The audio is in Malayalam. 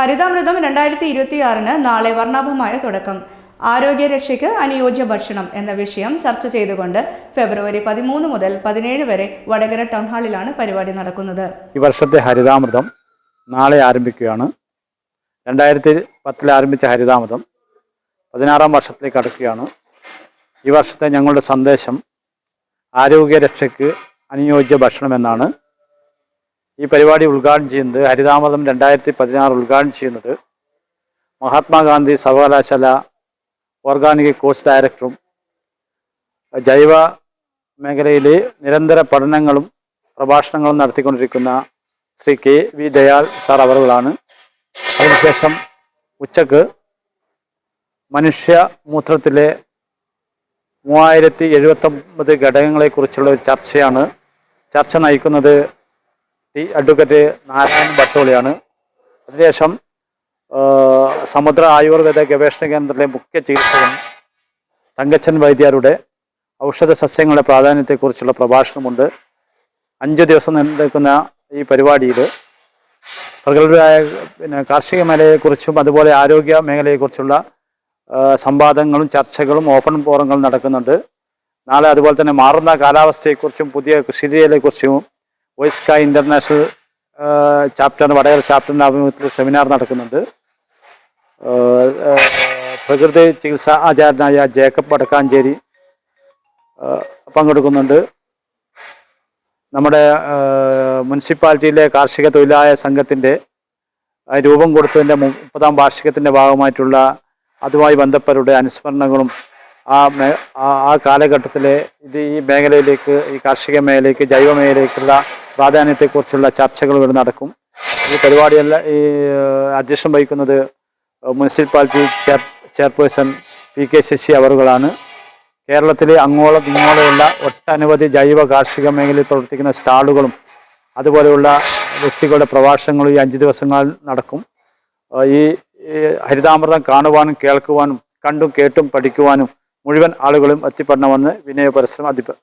ഹരിതാമൃതം രണ്ടായിരത്തി ഇരുപത്തിയാറിന് നാളെ വർണാഭമായ തുടക്കം. ആരോഗ്യരക്ഷയ്ക്ക് അനുയോജ്യ ഭക്ഷണം എന്ന വിഷയം ചർച്ച ചെയ്തുകൊണ്ട് ഫെബ്രുവരി പതിമൂന്ന് മുതൽ പതിനേഴ് വരെ വടകര ടൗൺ ഹാളിലാണ് പരിപാടി നടക്കുന്നത്. ഈ വർഷത്തെ ഹരിതാമൃതം നാളെ ആരംഭിക്കുകയാണ്. രണ്ടായിരത്തി പത്തിൽ ആരംഭിച്ച ഹരിതാമൃതം പതിനാറാം വർഷത്തിലേക്ക് കടക്കുകയാണ് ഈ വർഷത്തെ ഞങ്ങളുടെ സന്ദേശം ആരോഗ്യരക്ഷയ്ക്ക് അനുയോജ്യ ഭക്ഷണം എന്നാണ് ഈ പരിപാടി ഉദ്ഘാടനം ചെയ്യുന്നത് ഹരിതാമൃതം രണ്ടായിരത്തി പതിനാറ് ഉദ്ഘാടനം ചെയ്യുന്നത് മഹാത്മാഗാന്ധി സർവകലാശാല ഓർഗാനിക് കോഴ്സ് ഡയറക്ടറും ജൈവ മേഖലയിൽ നിരന്തര പഠനങ്ങളും പ്രഭാഷണങ്ങളും നടത്തിക്കൊണ്ടിരിക്കുന്ന Shri K V Dayal sir അവറുകളാണ്. അതിനുശേഷം ഉച്ചയ്ക്ക് മനുഷ്യ മൂത്രത്തിലെ മൂവായിരത്തി എഴുപത്തൊമ്പത് ഘടകങ്ങളെക്കുറിച്ചുള്ള ഒരു ചർച്ചയാണ്. ചർച്ച നയിക്കുന്നത് ടി അഡ്വക്കേറ്റ് നാരായണൻ ഭട്ടോളിയാണ് അതിനുശേഷം സമുദ്ര ആയുർവേദ ഗവേഷണ കേന്ദ്രത്തിലെ മുഖ്യ ചികിത്സകൻ തങ്കച്ചൻ വൈദ്യരുടെ ഔഷധ സസ്യങ്ങളുടെ പ്രാധാന്യത്തെക്കുറിച്ചുള്ള പ്രഭാഷണമുണ്ട്. അഞ്ച് ദിവസം നിലനിൽക്കുന്ന ഈ പരിപാടിയിൽ പ്രഗത്ഭരായ പിന്നെ കാർഷിക മേഖലയെക്കുറിച്ചും അതുപോലെ ആരോഗ്യ മേഖലയെക്കുറിച്ചുള്ള സംവാദങ്ങളും ചർച്ചകളും ഓപ്പൺ ഫോറങ്ങളും നടക്കുന്നുണ്ട്. നാളെ അതുപോലെ തന്നെ മാറുന്ന കാലാവസ്ഥയെക്കുറിച്ചും പുതിയ കൃഷിരീതികളെക്കുറിച്ചും വോയിസ്ക ഇന്റർനാഷണൽ ചാപ്റ്റർ വടകര ചാപ്റ്ററിന്റെ ആഭിമുഖ്യത്തിൽ സെമിനാർ നടക്കുന്നുണ്ട്. പ്രകൃതി ചികിത്സാ ആചാര്യനായ ജേക്കബ് വടക്കാഞ്ചേരി പങ്കെടുക്കുന്നുണ്ട്. നമ്മുടെ മുനിസിപ്പാലിറ്റിയിലെ കാർഷിക തൊഴിലായ സംഘത്തിന്റെ രൂപം കൊടുത്തതിന്റെ മുപ്പതാം വാർഷികത്തിന്റെ ഭാഗമായിട്ടുള്ള അതുമായി ബന്ധപ്പെട്ട അനുസ്മരണങ്ങളും ആ- ആ കാലഘട്ടത്തിലെ ഇത് ഈ മേഖലയിലേക്ക് ഈ കാർഷിക മേഖലയിലേക്ക് ജൈവ മേഖലയിലേക്കുള്ള പ്രാധാന്യത്തെക്കുറിച്ചുള്ള ചർച്ചകൾ ഇവിടെ നടക്കും. ഈ പരിപാടിയെല്ലാം ഈ അധ്യക്ഷം വഹിക്കുന്നത് municipality chair chairperson P K Sasi അവറുകളാണ്. കേരളത്തിലെ അങ്ങോളം ഇങ്ങോളമുള്ള ഒട്ടനവധി ജൈവ കാർഷിക മേഖലയിൽ പ്രവർത്തിക്കുന്ന സ്റ്റാളുകളും അതുപോലെയുള്ള വ്യക്തികളുടെ പ്രഭാഷണങ്ങളും ഈ അഞ്ച് ദിവസങ്ങളിൽ നടക്കും. ഈ ഹരിതാമൃതം കാണുവാനും കേൾക്കുവാനും കണ്ടും കേട്ടും പഠിക്കുവാനും മുഴുവൻ ആളുകളും എത്തിപ്പെടണമെന്ന് വിനയ പരിശ്രമം അഭ്യർത്ഥിക്കുന്നു